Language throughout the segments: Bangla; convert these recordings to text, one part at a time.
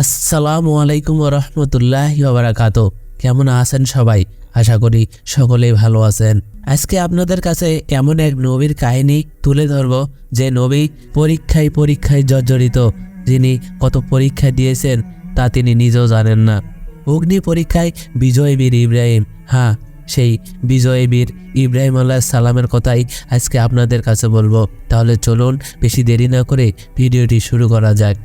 আসসালামু আলাইকুম রহমতুল্লাহ বারাকাত কেমন আছেন সবাই? আশা করি সকলেই ভালো আছেন। আজকে আপনাদের কাছে এমন এক নবীর কাহিনী তুলে ধরব, যে নবী পরীক্ষায় পরীক্ষায় জর্জরিত। যিনি কত পরীক্ষা দিয়েছেন, তা তিনি নিজেও জানেন না। অগ্নি পরীক্ষায় বিজয় বীর ইব্রাহিম। হ্যাঁ সেই বিজয় বীর ইব্রাহিম আল্লাহ সালামের কথাই আজকে আপনাদের কাছে বলব। তাহলে চলুন, বেশি দেরি না করে ভিডিওটি শুরু করা যাক।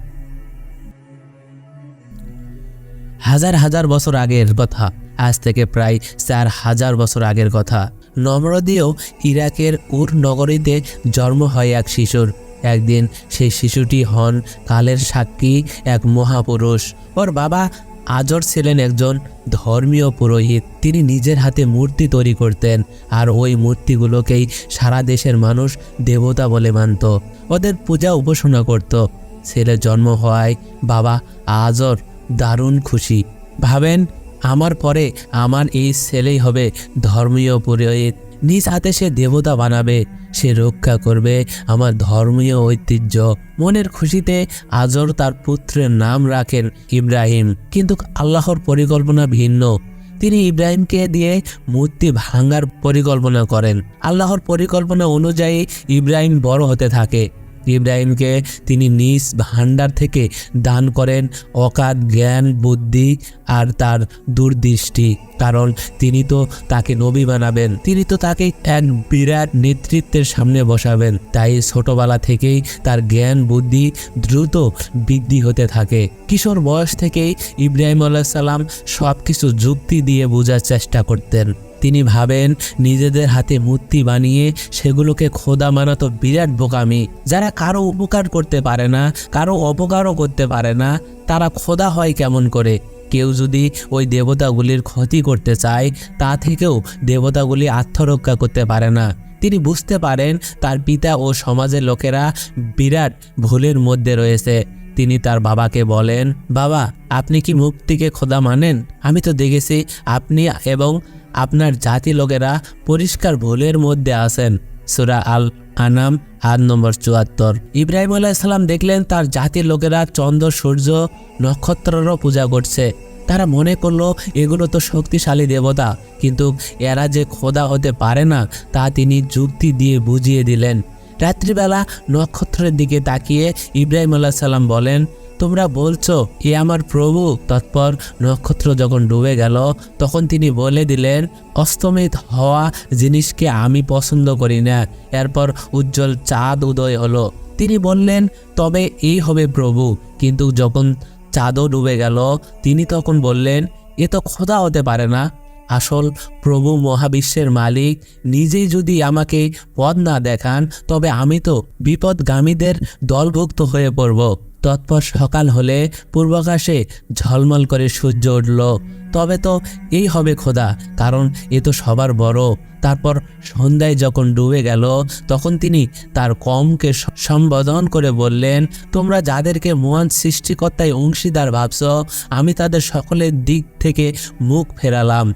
হাজার হাজার বছর আগের কথা। আজ থেকে প্রায় চার হাজার বছর আগের কথা। নমরদীয় ইরাকের উর নগরীতে জন্ম হয় এক শিশুর। একদিন সেই শিশুটি হন কালের সাক্ষী এক মহাপুরুষ। ওর বাবা আজর ছিলেন একজন ধর্মীয় পুরোহিত। তিনি নিজের হাতে মূর্তি তৈরি করতেন আর ওই মূর্তিগুলোকেই সারা দেশের মানুষ দেবতা বলে মানত। ওদের পূজা উপাসনা করত। ছেলে জন্ম হওয়ায় বাবা আজর দারুণ খুশি। ভাবেন, আমার পরে আমার এই ছেলেই হবে ধর্মীয় পুরোহিত। নিজ হাতে সে দেবতা বানাবে, সে রক্ষা করবে আমার ধর্মীয় ঐতিহ্য। মনের খুশিতে আজর তার পুত্রের নাম রাখেন ইব্রাহিম। কিন্তু আল্লাহর পরিকল্পনা ভিন্ন। তিনি ইব্রাহিমকে দিয়ে মূর্তি ভাঙার পরিকল্পনা করেন। আল্লাহর পরিকল্পনা অনুযায়ী ইব্রাহিম বড় হতে থাকে। ইব্রাহিমকে তিনি নিজ ভাণ্ডার থেকে দান করেন অকাত জ্ঞান, বুদ্ধি আর তার দূরদৃষ্টি। কারণ তিনি তো তাকে নবী বানাবেন। তিনি তো তাকে এক বিরাট নেতৃত্বের সামনে বসাবেন। তাই ছোটবেলা থেকেই তার জ্ঞান, বুদ্ধি দ্রুত বৃদ্ধি হতে থাকে। কিশোর বয়স থেকেই ইব্রাহিম আল্লাহ সাল্লাম সব কিছু যুক্তি দিয়ে বোঝার চেষ্টা করতেন। তিনি ভাবেন, নিজেদের হাতে মূর্তি বানিয়ে সেগুলোকে খোদা মানাতো বিরাট বোকামি। যারা কারও উপকার করতে পারে না, কারও অপকারও করতে পারে না, তারা খোদা হয় কেমন করে? কেউ যদি ওই দেবতাগুলির ক্ষতি করতে চায়, তা থেকেও দেবতাগুলি আত্মরক্ষা করতে পারে না। তিনি বুঝতে পারেন, তার পিতা ও সমাজের লোকেরা বিরাট ভুলের মধ্যে রয়েছে। তিনি তার বাবাকে বলেন, বাবা, আপনি কি মুক্তিকে খোদা মানেন? আমি তো দেখেছি, আপনি এবং আপনার জাতি লোকেরা পরিষ্কার ভুলের মধ্যে আছেন। সুরা আল আনাম আট নম্বর চুয়াত্তর। ইব্রাহিম আলাইসাল্লাম দেখলেন তার জাতির লোকেরা চন্দ্র, সূর্য, নক্ষত্রেরও পূজা করছে। তারা মনে করল, এগুলো তো শক্তিশালী দেবতা, কিন্তু এরা যে খোদা হতে পারে না, তা তিনি যুক্তি দিয়ে বুঝিয়ে দিলেন। রাত্রিবেলা নক্ষত্রের দিকে তাকিয়ে ইব্রাহিম আল্লাহ সাল্লাম বলেন তোমরা বলছো এ আমার প্রভু। তৎপর নক্ষত্র যখন ডুবে গেল, তখন তিনি বলে দিলেন, অস্তমিত হওয়া জিনিসকে আমি পছন্দ করি না। এরপর উজ্জ্বল চাঁদ উদয় হলো। তিনি বললেন, তবে এই হবে প্রভু। কিন্তু যখন চাঁদও ডুবে গেল, তিনি তখন বললেন, এ তো খোদা হতে পারে না। আসল প্রভু মহাবিশ্বের মালিক, নিজেই যদি আমাকে পথ না দেখান, তবে আমি তো বিপদগামীদের দলভুক্ত হয়ে পড়ব। তৎপর সকাল হলে পূর্বাকাশে ঝলমল করে সূর্য উঠল। তবে তো এই হবে খোদা, কারণ এ তো সবার বড়। তারপর সন্ধ্যায় যখন ডুবে গেল, তখন তিনি তার কমকে সম্বোধন করে বললেন, তোমরা যাদেরকে মহান সৃষ্টিকর্তায় অংশীদার ভাবছ, আমি তাদের সকলের দিক থেকে মুখ ফেরালাম।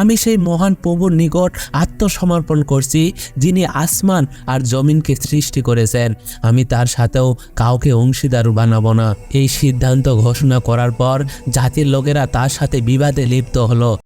আমি সেই মহান প্রভুর নিকট আত্মসমর্পণ করছি, যিনি আসমান আর জমিনকে সৃষ্টি করেছেন। আমি তার সাথেও কাউকে অংশীদার বানাবো না। এই সিদ্ধান্ত ঘোষণা করার পর জাতির লোকেরা তার সাথে বিবাদে লিপ্ত হলো।